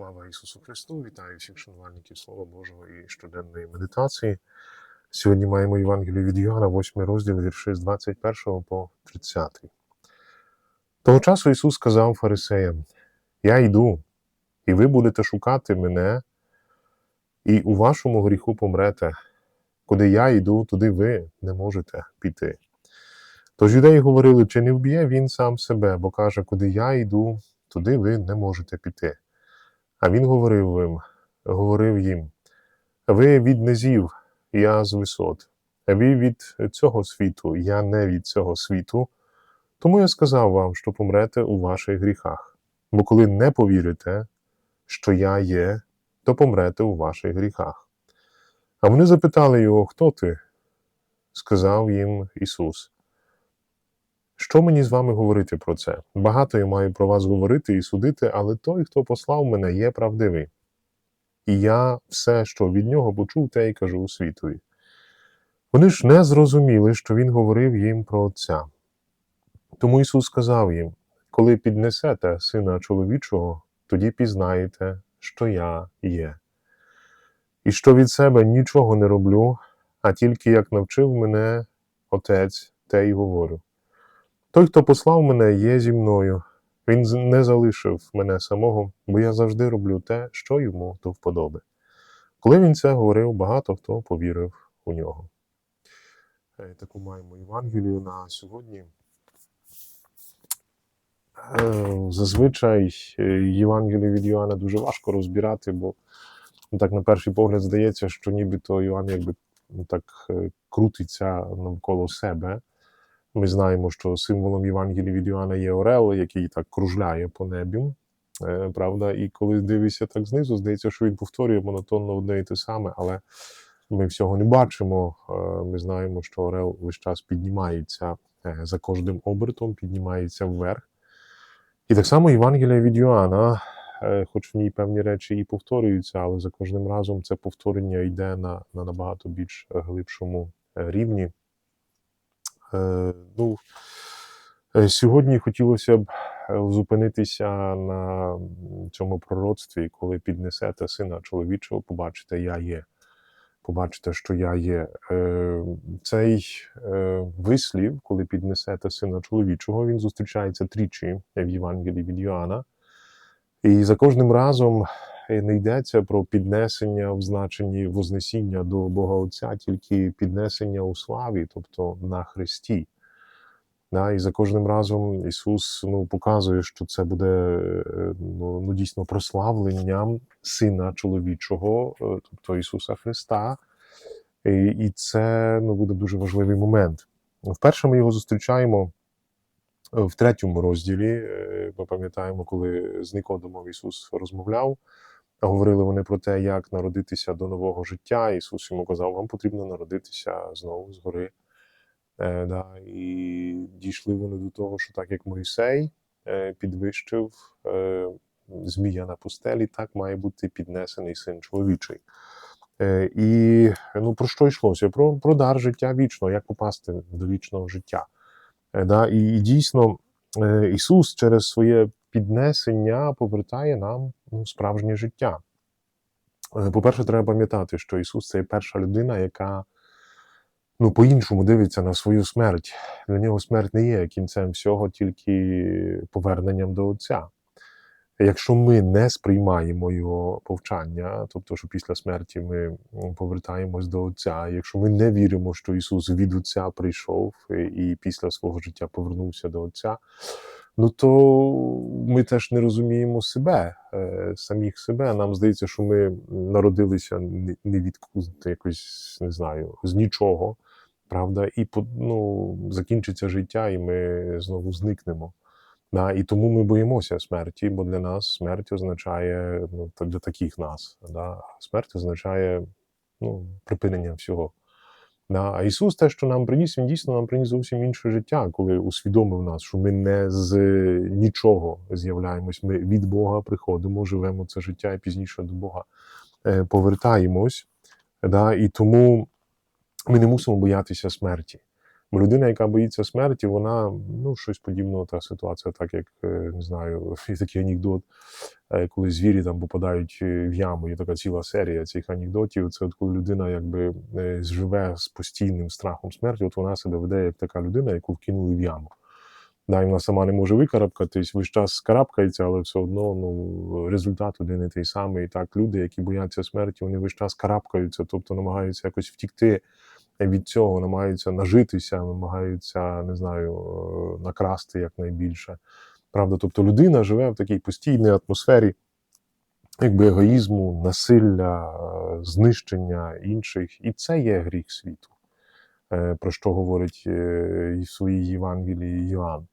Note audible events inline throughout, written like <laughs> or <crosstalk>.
Слава Ісусу Христу! Вітаю всіх шанувальників Слова Божого і щоденної медитації. Сьогодні маємо Євангелію від Йоанна, 8 розділ, вірші з 21 по 30. Того часу Ісус сказав фарисеям: Я йду, і ви будете шукати мене, і у вашому гріху помрете. Куди я йду, туди ви не можете піти. Тож юдеї говорили, чи не вб'є він сам себе, бо каже, куди я йду, туди ви не можете піти. А він говорив їм, говорив їм: Ви від низів, я з висот, ви від цього світу, я не від цього світу. Тому я сказав вам, що помрете у ваших гріхах. Бо коли не повірите, що я є, то помрете у ваших гріхах. А вони запитали його, хто ти? Сказав їм Ісус. Що мені з вами говорити про це? Багато я маю про вас говорити і судити, але той, хто послав мене, є правдивий. І я все, що від нього почув, те й кажу у світові. Вони ж не зрозуміли, що він говорив їм про Отця. Тому Ісус сказав їм: коли піднесете сина чоловічого, тоді пізнаєте, що я є. І що від себе нічого не роблю, а тільки як навчив мене Отець, те й говорю. Той, хто послав мене, є зі мною. Він не залишив мене самого, бо я завжди роблю те, що йому до вподоби. Коли він це говорив, багато хто повірив у нього. Е, Таку маємо Євангелію на сьогодні. Е, Зазвичай е, Євангелію від Йоанна дуже важко розбирати, бо ну, так на перший погляд здається, що нібито Йоанн якби ну, так крутиться навколо себе. Ми знаємо, що символом Євангелії від Йоанна є Орел, який так кружляє по небі. Е, Правда, і коли дивишся так знизу, здається, що він повторює монотонно одне і те саме, але ми всього не бачимо. Е, Ми знаємо, що Орел весь час піднімається е, за кожним обертом, піднімається вверх. І так само Євангелія від Йоанна, хоч в ній певні речі і повторюються, але за кожним разом це повторення йде на, на набагато більш глибшому рівні. Е, ну, е, сьогодні хотілося б е, зупинитися на цьому пророцтві, коли піднесете сина чоловічого, побачите, я є. Побачите, що я є. Цей вислів, коли піднесете сина чоловічого, він зустрічається тричі в Євангелії від Йоанна. І за кожним разом не йдеться про піднесення в значенні Вознесіння до Бога Отця, тільки піднесення у славі, тобто на Христі. Да, і за кожним разом Ісус ну, показує, що це буде е, ну, ну, дійсно прославленням Сина чоловічого, е, тобто Ісуса Христа. І, і це ну, буде дуже важливий момент. Вперше ми його зустрічаємо е, в третьому розділі. Е, Ми пам'ятаємо, коли з Никодимом Ісус розмовляв. Говорили вони про те, як народитися до нового життя. Ісус йому казав, вам потрібно народитися знову згори. Е, да, і дійшли вони до того, що так як Мойсей е, підвищив е, змія на пустелі, так має бути піднесений син чоловічий. Е, і ну, про що йшлося? Про, про дар життя вічного, як попасти до вічного життя. Е, да, і, і дійсно е, Ісус через своє піднесення повертає нам ну, справжнє життя. Е, По-перше, треба пам'ятати, що Ісус це перша людина, яка ну, по-іншому дивиться на свою смерть. Для нього смерть не є кінцем всього, тільки поверненням до Отця. Якщо ми не сприймаємо його повчання, тобто, що після смерті ми повертаємось до Отця, якщо ми не віримо, що Ісус від Отця прийшов і і після свого життя повернувся до Отця, ну то ми теж не розуміємо себе, е, самих себе. Нам здається, що ми народилися не від якось, не знаю, з нічого, правда, і ну, закінчиться життя, і ми знову зникнемо. Да, і тому ми боїмося смерті, бо для нас смерть означає ну, для таких нас. Да, смерть означає ну, припинення всього. Да, а Ісус, те, що нам приніс, Він дійсно нам приніс зовсім інше життя, коли усвідомив нас, що ми не з нічого з'являємось. Ми від Бога приходимо, живемо це життя і пізніше до Бога е, повертаємось. Да, і тому ми не мусимо боятися смерті. Бо людина, яка боїться смерті, вона ну, щось подібного та ситуація, так як е, не знаю, <laughs> такий анекдот, е, коли звірі там попадають е, в яму. Є така ціла серія цих анекдотів. Це от коли людина якби живе з постійним страхом смерті, от вона себе веде як така людина, яку вкинули в яму. Да, і вона сама не може викарабкатись, весь час скарабкається, але все одно ну, результат один і той самий. І так, люди, які бояться смерті, вони весь час карабкаються, тобто намагаються якось втікти від цього, намагаються нажитися, намагаються, не знаю, е, накрасти якнайбільше. Правда, тобто людина живе в такій постійній атмосфері якби егоїзму, насилля, е, знищення інших, і це є гріх світу, Е, про що говорить е, і в своїй Євангелії Йоанн.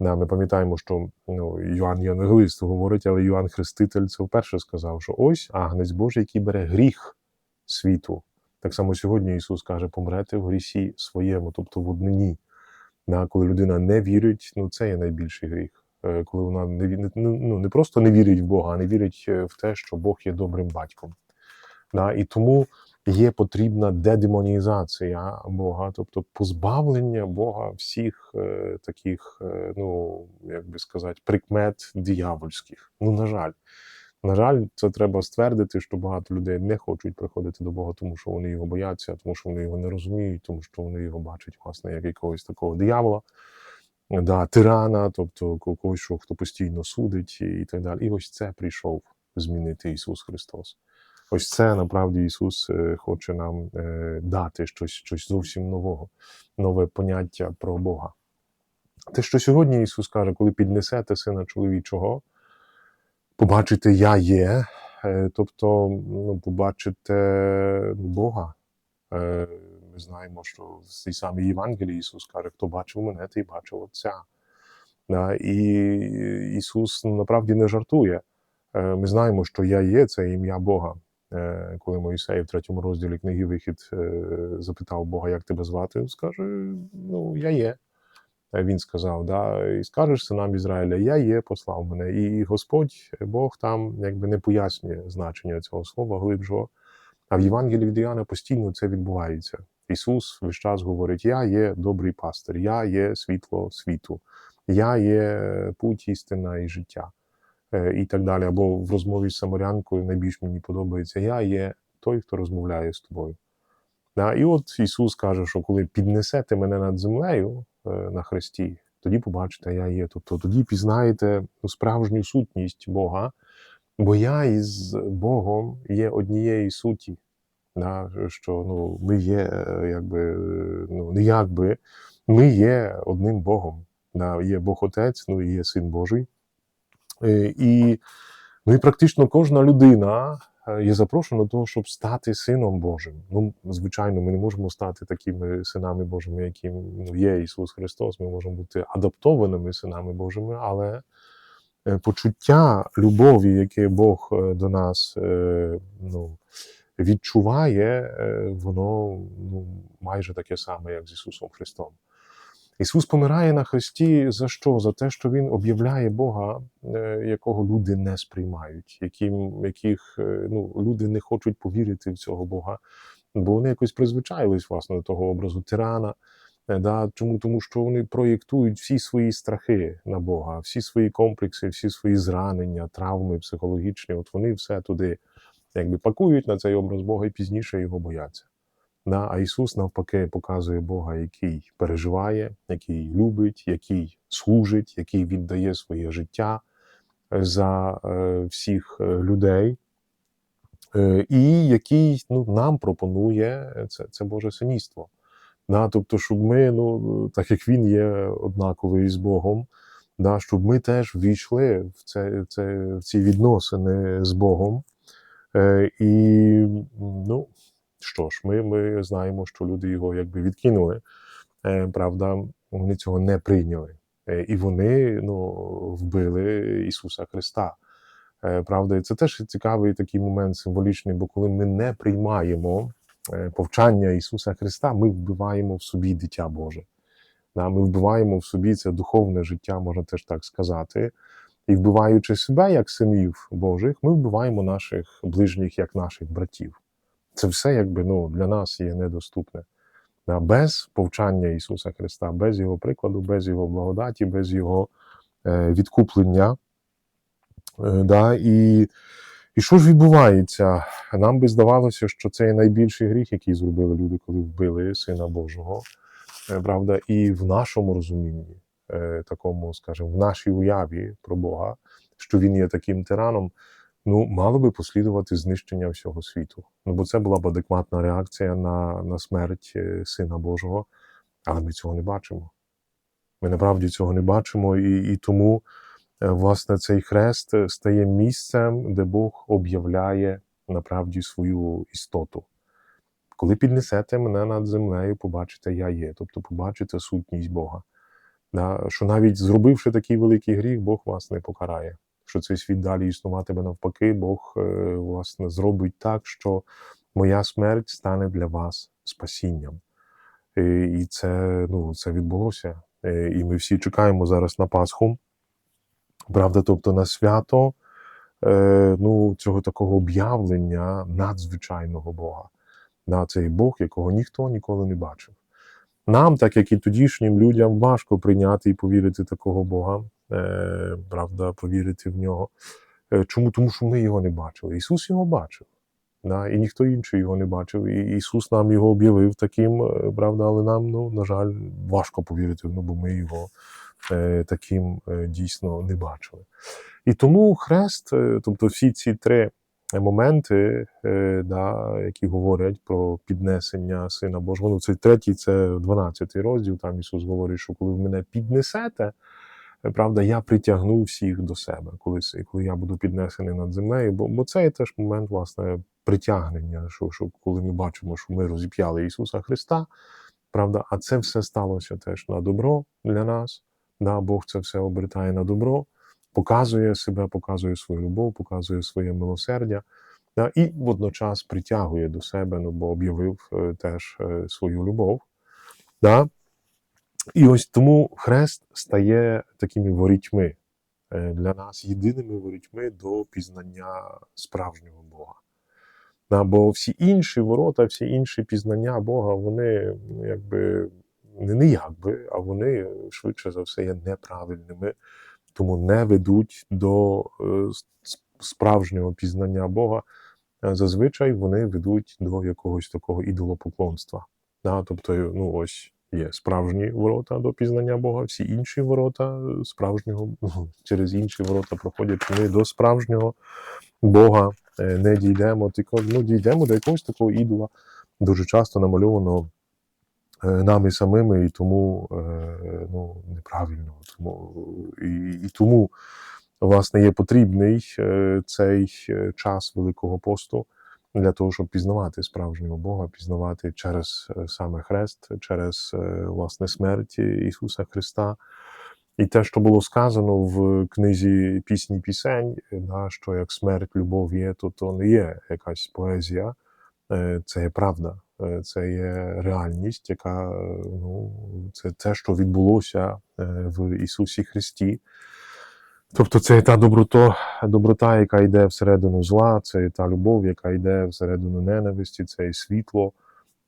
Ми пам'ятаємо, що ну, Йоанн Євангелист говорить, але Йоанн Хреститель це вперше сказав, що ось агнець Божий, який бере гріх світу. Так само сьогодні Ісус каже, помрете в грісі своєму, тобто в однині. Коли людина не вірить, ну це є найбільший гріх. Е, Коли вона не, ну, не просто не вірить в Бога, а не вірить е, в те, що Бог є добрим батьком. І тому є потрібна дедемонізація Бога, тобто позбавлення Бога всіх е, таких, ну як би сказати, прикмет диявольських. Ну, на жаль. На жаль, це треба ствердити, що багато людей не хочуть приходити до Бога, тому що вони його бояться, тому що вони його не розуміють, тому що вони його бачать, власне, як якогось такого диявола, да, тирана, тобто когось, що хто постійно судить і так далі. І ось це прийшов змінити Ісус Христос. Ось це направді Ісус е, хоче нам е, дати щось, щось зовсім нового, нове поняття про Бога. Те, що сьогодні Ісус каже, коли піднесете сина чоловічого, побачите Я є, е, тобто ну, побачите Бога. Е, Ми знаємо, що в цій самій Євангелії Ісус каже, хто бачив мене, той бачив Отця. І Ісус направді не жартує. Е, Ми знаємо, що Я є це ім'я Бога. Коли Моїсей в третьому розділі книги Вихід запитав Бога, як тебе звати, скаже: Ну, я є. Е, Він сказав, да, і скажеш синам Ізраїля, я є, послав мене. І Господь Бог там якби не пояснює значення цього слова глибшого. А в Євангелії від Іоанна постійно це відбувається. Ісус весь час говорить: Я є добрий пастир, я є світло світу, я є путь, істина і життя. Е, І так далі. Або в розмові з Самарянкою найбільш мені подобається: Я є той, хто розмовляє з тобою. І от Ісус каже, що коли піднесете мене над землею е, на хресті, тоді побачите, я є. Тобто тоді пізнаєте ну, справжню сутність Бога, бо я із Богом є однієї суті. Да, що ну, ми є, е, якби, ну, не якби, ми є одним Богом. Да, є Бог Отець, ну і є Син Божий. Е, І, ну, і практично кожна людина е, є запрошена до того, щоб стати сином Божим. Ну, звичайно, ми не можемо стати такими синами Божими, яким ну, є Ісус Христос. Ми можемо бути адаптованими синами Божими, але е, почуття любові, яке Бог е, до нас е, ну, відчуває, е, воно ну, майже таке саме, як з Ісусом Христом. Ісус помирає на Христі за що? За те, що Він об'являє Бога, е, якого люди не сприймають, яким, яких е, ну, люди не хочуть повірити в цього Бога, бо вони якось призвичаїлись власне до того образу тирана. Е, Да, чому? Тому що вони проєктують всі свої страхи на Бога, всі свої комплекси, всі свої зранення, травми психологічні. От вони все туди якби пакують на цей образ Бога і пізніше його бояться. Да, а Ісус навпаки показує Бога, який переживає, який любить, який служить, який віддає своє життя е, за е, всіх е, людей, і який ну, нам пропонує це, це Боже синівство. Да, тобто, щоб ми, ну, так як Він є однаковий з Богом, да, щоб ми теж ввійшли в, це, це, в ці відносини з Богом. Е, і ну, що ж, ми, ми знаємо, що люди його якби відкинули. Е, правда, вони цього не прийняли. Е, і вони ну, вбили Ісуса Христа. Е, правда, це теж цікавий такий момент символічний, бо коли ми не приймаємо повчання Ісуса Христа, ми вбиваємо в собі дитя Боже. Ми вбиваємо в собі це духовне життя, можна теж так сказати. І вбиваючи себе як синів Божих, ми вбиваємо наших ближніх як наших братів. Це все якби ну, для нас є недоступне. Без повчання Ісуса Христа, без Його прикладу, без Його благодаті, без Його е, відкуплення. Е, да, і, і що ж відбувається? Нам би здавалося, що це є найбільший гріх, який зробили люди, коли вбили Сина Божого. Е, Правда, і в нашому розумінні, такому, скажімо, в нашій уяві про Бога, що він є таким тираном, ну, мало би послідувати знищення всього світу. Ну, бо це була б адекватна реакція на, на смерть е, Сина Божого, але ми цього не бачимо. Ми направді цього не бачимо, і, і тому, е, власне, цей хрест е, стає місцем, де Бог об'являє направді свою істоту. Коли піднесете мене над землею, побачите, я є, тобто побачите сутність Бога. Що навіть зробивши такий великий гріх, Бог вас не покарає. Що цей світ далі існуватиме навпаки, Бог е, власне зробить так, що моя смерть стане для вас спасінням. І і це, ну, це відбулося. Е, І ми всі чекаємо зараз на Пасху. Правда, тобто на свято е, ну, цього такого об'явлення надзвичайного Бога. Да, цей Бог, якого ніхто ніколи не бачив. Нам, так як і тодішнім людям, важко прийняти і повірити такого Бога, е, правда, повірити в нього. Е, чому? Тому що ми його не бачили. Ісус його бачив. Да, і ніхто інший його не бачив. І Ісус нам його об'явив таким, е, правда, але нам, ну, на жаль, важко повірити, ну, бо ми його таким дійсно не бачили. І тому хрест, тобто всі ці три моменти, е, да, які говорять про піднесення Сина Божого. Ну, цей третій, це 12 розділ. Там Ісус говорить, що коли ви мене піднесете, е, правда, я притягну всіх до себе, коли, коли я буду піднесений над землею. Бо, бо це теж момент, власне, притягнення, що, що коли ми бачимо, що ми розіп'яли Ісуса Христа, правда, а це все сталося теж на добро для нас. Да, Бог це все обертає на добро показує себе, показує свою любов, показує своє милосердя, да, і водночас притягує до себе, ну, бо об'явив е, теж е, свою любов. Да. І ось тому хрест стає такими ворітьми е, для нас, єдиними ворітьми до пізнання справжнього Бога. Да, бо всі інші ворота, всі інші пізнання Бога, вони ну, якби не, не якби, а вони швидше за все є неправильними тому не ведуть до е, справжнього пізнання Бога. Е, Зазвичай вони ведуть до якогось такого ідолопоклонства. Да? Тобто, ну ось є справжні ворота до пізнання Бога, всі інші ворота е, справжнього ну, через інші ворота проходять. Ми до справжнього Бога е, не дійдемо. Тільки ну, дійдемо до якогось такого ідола, дуже часто намальованого е, нами самими, і тому е, ну, неправильно. Тому, і, і тому, власне, є потрібний е, цей е, час Великого посту для того, щоб пізнавати справжнього Бога, пізнавати через е, саме хрест, через е, власне смерть Ісуса Христа. І те, що було сказано в книзі пісні пісень, е, да, що як смерть, любов є, то то не є якась поезія, е, це є правда, е, це є реальність, яка е, ну, це те, що відбулося е, в Ісусі Христі. Тобто це є та доброта, доброта, яка йде всередину зла, це є та любов, яка йде всередину ненависті, це є світло,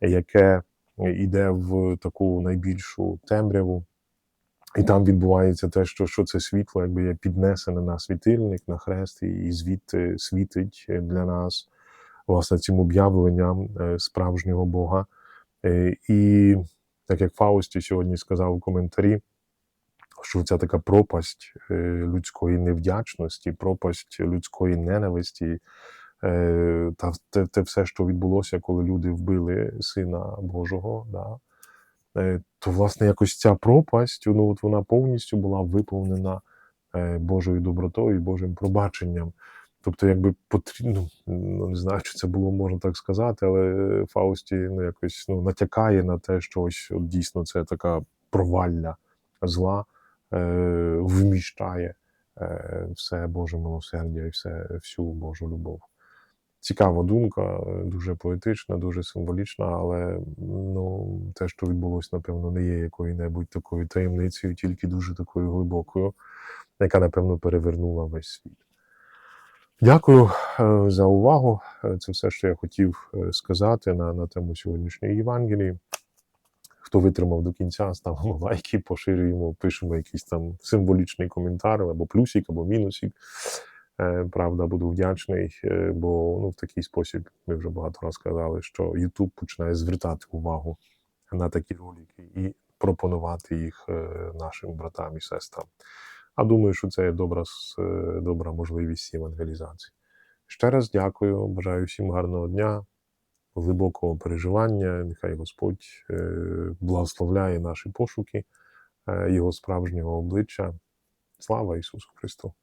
яке йде в таку найбільшу темряву. І там відбувається те, що, що це світло якби є піднесене на світильник, на хрест, і і звідти світить для нас власне цим об'явленням е, справжнього Бога. Е, І так як Фаусті сьогодні сказав у коментарі, що ця така пропасть е, людської невдячності, пропасть людської ненависті, та те, те все, що відбулося, коли люди вбили Сина Божого, да, то власне якось ця пропасть, ну от вона повністю була виповнена Божою добротою, і Божим пробаченням. Тобто, якби потрібно, ну не знаю, чи це було можна так сказати, але Фаусті ну, якось ну, натякає на те, що ось от, дійсно це така провалля зла е, вміщає е, все Боже милосердя і все, всю Божу любов. Цікава думка, е, дуже поетична, дуже символічна, але ну, те, що відбулося, напевно, не є якою-небудь такою таємницею, тільки дуже такою глибокою, яка, напевно, перевернула весь світ. Дякую е, за увагу. Е, Це все, що я хотів е, сказати на, на тему сьогоднішньої Євангелії. Хто витримав до кінця, ставимо <laughs> лайки, поширюємо, пишемо якийсь там символічний коментар, або плюсик, або мінусик. Правда, буду вдячний, бо ну, в такий спосіб ми вже багато разів казали, що YouTube починає звертати увагу на такі ролики і пропонувати їх нашим братам і сестрам. А думаю, що це добра, е, добра можливість евангелізації. Ще раз дякую, бажаю всім гарного дня, глибокого переживання. Нехай Господь е, благословляє наші пошуки, е, Його справжнього обличчя. Слава Ісусу Христу!